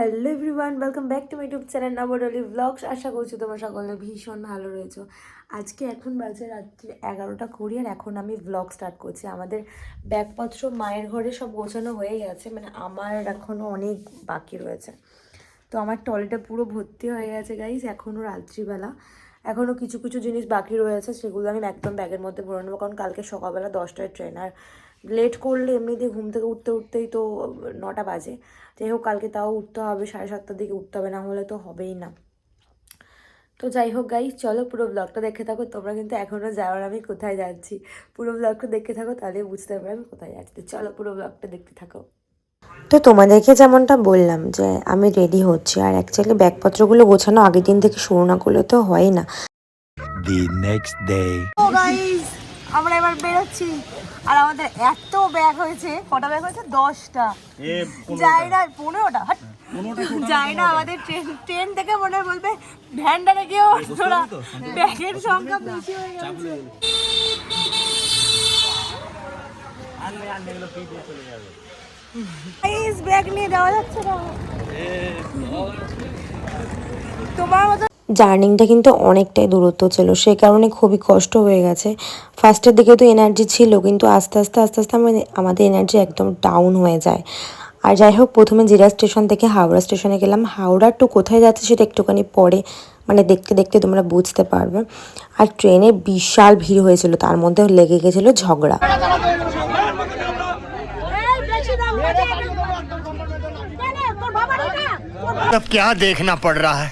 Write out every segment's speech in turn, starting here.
Hello everyone welcome back to my YouTube channel নবডলি vlogs আশা করছি তোমরা সকলে ভীষণ ভালো রয়েছো। আজকে এখন বাজে রাত্রি এগারোটা কুড়ি আর এখন আমি ব্লগ স্টার্ট করছি। আমাদের ব্যাগপত্র মায়ের ঘরে সব গোছানো হয়ে গেছে মানে আমার এখনও অনেক বাকি রয়েছে। তো আমার টলিটা পুরো ভর্তি হয়ে গেছে গাইজ এখনও রাত্রিবেলা। এখনও কিছু কিছু জিনিস বাকি রয়েছে, সেগুলো আমি একদম ব্যাগের মধ্যে ভরে নেব, কারণ কালকে সকালবেলা দশটায় ট্রেন আর লেট করলে এমনিতে ঘুম থেকে উঠতে উঠতেই তো নটা বাজে। যাই হোক কালকে তাও উঠতে হবে সাড়ে সাতটার দিকে উঠতে হবে না হলে তো হবেই না। তো যাই হোক গাই চলো পুরো ব্লগটা দেখে থাকো তোমরা কিন্তু এখনও যাওয়ার আমি কোথায় যাচ্ছি। পুরো ব্লগটা দেখে থাকো তাহলে বুঝতে পারবে আমি কোথায় যাচ্ছি। তো চলো পুরো ব্লগটা দেখতে থাকো। তো তোমাদেরকে যেমনটা বললাম যে আমি রেডি হচ্ছি আর অ্যাকচুয়ালি ব্যাগপত্রগুলো গোছানো আগের দিন থেকে শুরু না করলে তো হয় না। The next day. ও গাইস আমরা এবার বেরোচ্ছি। আর আমাদের এত ব্যাগ হয়েছে কটা ব্যাগ হয়েছে? দশটা। যাই না পনেরোটা না আমাদের ট্রেন ট্রেন থেকে মনে বলবে ভ্যানটা রেখেও তোরা ব্যাগের সংখ্যা বেশি হয়ে গেছে। ব্যাগ নিয়ে যাওয়া যাচ্ছে না। তোমার মতো জার্নিংটা কিন্তু অনেকটাই দূরত্ব ছিল সেই কারণে খুবই কষ্ট হয়ে গেছে ফার্স্টের দিকে তো এনার্জি ছিল কিন্তু আস্তে আস্তে আস্তে আস্তে আমাদের আমাদের এনার্জি একদম ডাউন হয়ে যায় আর যাই হোক প্রথমে জিরা স্টেশন থেকে হাওড়া স্টেশনে গেলাম হাওড়া টু কোথায় যাচ্ছে সেটা একটুখানি পরে মানে দেখতে দেখতে তোমরা বুঝতে পারবে আর ট্রেনে বিশাল ভিড় হয়েছিল তার মধ্যে লেগে গেছিলো ঝগড়া अब क्या देखना पड़ रहा है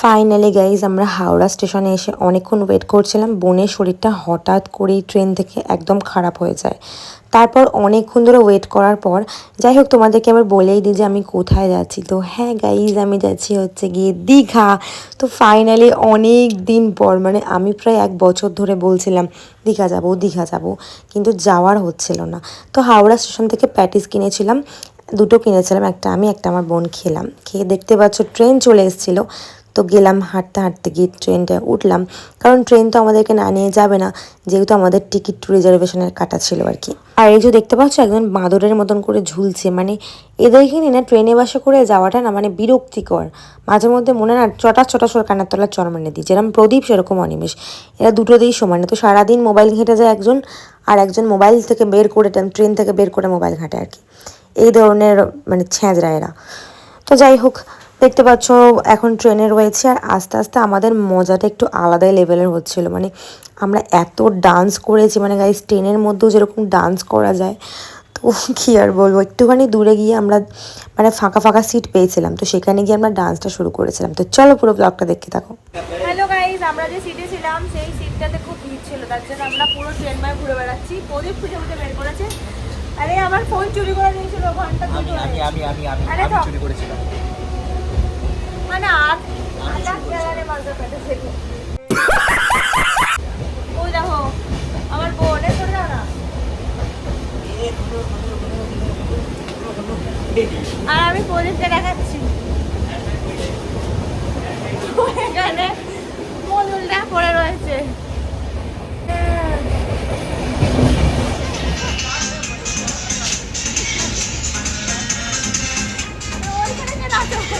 ফাইনালি গাইজ আমরা হাওড়া স্টেশনে এসে অনেকক্ষণ ওয়েট করছিলাম। বোনের শরীরটা হঠাৎ করেই ট্রেন থেকে একদম খারাপ হয়ে যায়। তারপর অনেকক্ষণ ধরে ওয়েট করার পর, যাই হোক, তোমাদেরকে আবার বলেই দিই যে আমি কোথায় যাচ্ছি। তো হ্যাঁ গাইজ আমি যাচ্ছি হচ্ছে গিয়ে দীঘা। তো ফাইনালি অনেক দিন পর মানে আমি প্রায় এক বছর ধরে বলছিলাম, দীঘা যাব দীঘা যাব। কিন্তু যাওয়ার হচ্ছিল না। তো হাওড়া স্টেশন থেকে প্যাটিস কিনেছিলাম। দুটো কিনেছিলাম, একটা আমি, একটা আমার বোন খেলাম। খেয়ে দেখতে পাচ্ছ ট্রেন চলে এসেছিল। তো গেলাম হাঁটতে হাঁটতে গিয়ে ট্রেনটা উঠলাম। কারণ ট্রেন তো আমাদেরকে না নিয়ে যাবে না, যেহেতু আমাদের টিকিট টু রিজার্ভেশনের কাটা ছিল আর কি। আর এই যে দেখতে পাচ্ছ, একজন বাঁদরের মতন করে ঝুলছে। মানে এদেরকে নিয়ে না ট্রেনে বাসে করে যাওয়াটা না মানে বিরক্তিকর। মাঝে মধ্যে মনে না চটা চটা সর কানের তলার চর মেনে দিই। যেরকম প্রদীপ, সেরকম অনিমেষ। এরা দুটোতেই সমানে তো সারাদিন মোবাইল ঘেঁটে যায় একজন, আর একজন মোবাইল থেকে বের করে ট্রেন থেকে বের করে মোবাইল ঘাঁটে আর কি। এই ধরনের মানে ছ্যাঁচড়া এরা। তো যাই হোক, দেখতে পাচ্ছ এখন ট্রেনে রয়েছে আর আস্তে আস্তে আমাদের মজাটা একটু আলাদাই লেভেলের হচ্ছিল। মানে আমরা এত ডান্স করেছি মানে গাইস ট্রেনের মধ্যেও যেরকম ডান্স করা যায়, তো কী আর বলব? একটুখানি দূরে গিয়ে আমরা মানে ফাঁকা ফাঁকা সিট পেয়েছিলাম, তো সেখানে গিয়ে আমরা ডান্সটা শুরু করেছিলাম। তো চলো পুরো ব্লগটা দেখতে থাকো। গাইজ আমরা যে সিটে ছিলাম, সেই সিটটাতে খুব ভিড় ছিল, তার জন্য আমরা পুরো ট্রেন ঘুরে বেড়াচ্ছি। প্রদীপ খুঁজে খুঁজে বের করেছে। আরে আমার ফোন চুরি করে নিয়েছিল ঘণ্টা আমি আমি আমি আমি আরে আমি চুরি করেছিলাম। মানে আর আলাদা জায়গায় মালটা পেটেছে ওই দেখো আমার বোন এ সরে না? আর আমি প্রদীপকে দেখাচ্ছি। এখানে মজুলটা পড়ে রয়েছে।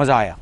मज़ा आया।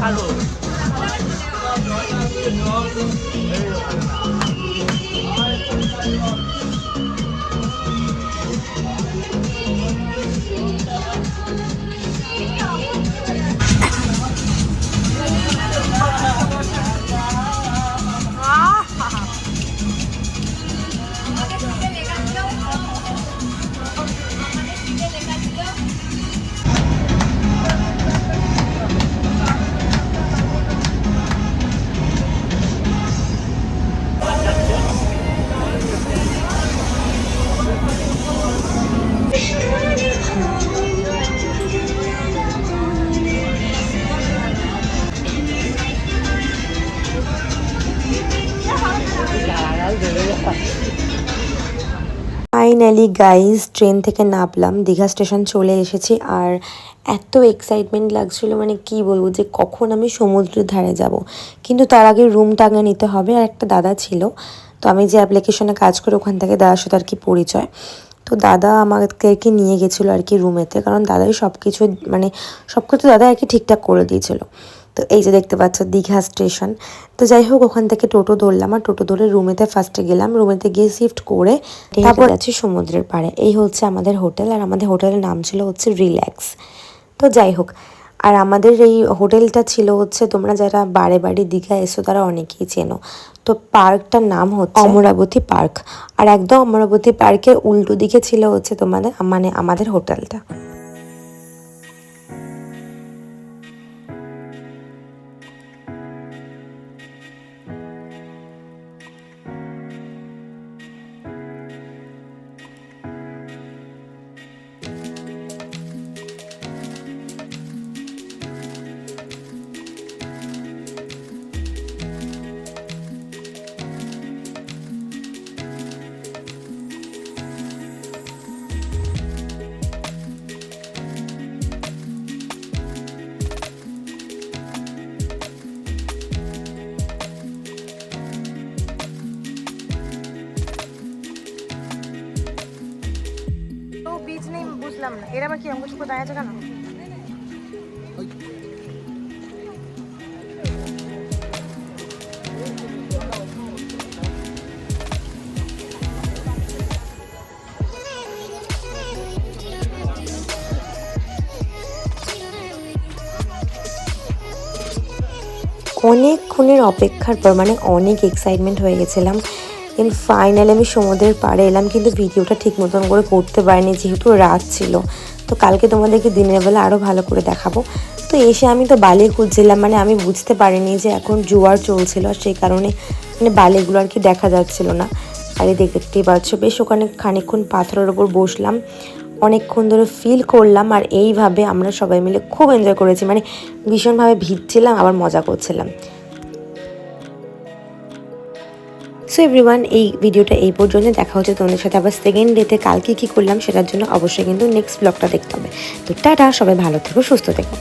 Hello. ফাইনালি গাইজ ট্রেন থেকে নামলাম, দীঘা স্টেশন চলে এসেছি, আর এত এক্সাইটমেন্ট লাগছিল মানে কি বলব যে কখন আমি সমুদ্রের ধারে যাব। কিন্তু তার আগে রুম টাঙা নিতে হবে, আর একটা দাদা ছিল, তো আমি যে অ্যাপ্লিকেশনে কাজ করি, ওখান থেকে দাদার সাথে আর কি পরিচয়। তো দাদা আমাদেরকে নিয়ে গেছিল আর কি রুমেতে কারণ দাদাই সব কিছু মানে সব কিছু দাদা আর কি ঠিকঠাক করে দিয়েছিল। তো এই যে দেখতে পাচ্ছ দীঘা স্টেশন। তো যাই হোক ওখান থেকে টোটো ধরলাম আর টোটো ধরে রুমেতে ফার্স্টে গেলাম। রুমেতে গিয়ে শিফট করে তারপর যাচ্ছি সমুদ্রের পাড়ে। এই হচ্ছে আমাদের হোটেল আর আমাদের হোটেলের নাম ছিল হচ্ছে রিল্যাক্স। তো যাই হোক আর আমাদের এই হোটেলটা ছিল হচ্ছে তোমরা যারা বারে বারে দীঘা এসো তারা অনেকেই চেনো। তো পার্কটার নাম হচ্ছে অমরাবতী পার্ক। আর একদম অমরাবতী পার্কের উল্টো দিকে ছিল হচ্ছে তোমাদের মানে আমাদের হোটেলটা। বুঝলাম না। এর আবার কি অঙ্ক চুপো দাঁড়িয়ে আছে কেন? অনেকক্ষণের অপেক্ষার পর মানে অনেক এক্সাইটমেন্ট হয়ে গেছিলাম। দেন ফাইনালি আমি সমুদ্রের পাড়ে এলাম, কিন্তু ভিডিওটা ঠিক মতন করে করতে পারিনি, যেহেতু রাত ছিল। তো কালকে তোমাদেরকে দিনের বেলা আরও ভালো করে দেখাবো। তো এসে আমি তো বালি খুঁজছিলাম মানে আমি বুঝতে পারিনি যে এখন জোয়ার চলছিল, আর সেই কারণে মানে বালিগুলো আর কি দেখা যাচ্ছিল না। আর এই দেখতেই পাচ্ছ, বেশ ওখানে খানিকক্ষণ পাথরের ওপর বসলাম। অনেকক্ষণ ধরে ফিল করলাম, আর এইভাবে আমরা সবাই মিলে খুব এনজয় করেছি। মানে ভীষণভাবে ভিজছিলাম, আবার মজা করছিলাম। সো এভরিওয়ান এই ভিডিওটা এই পর্যন্ত। দেখা হচ্ছে তোমাদের সাথে আবার সেকেন্ড ডেতে কালকে কী করলাম সেটার জন্য অবশ্যই কিন্তু নেক্সট ব্লগটা দেখতে হবে। তো টাটা, সবাই ভালো থেকো, সুস্থ থেকো।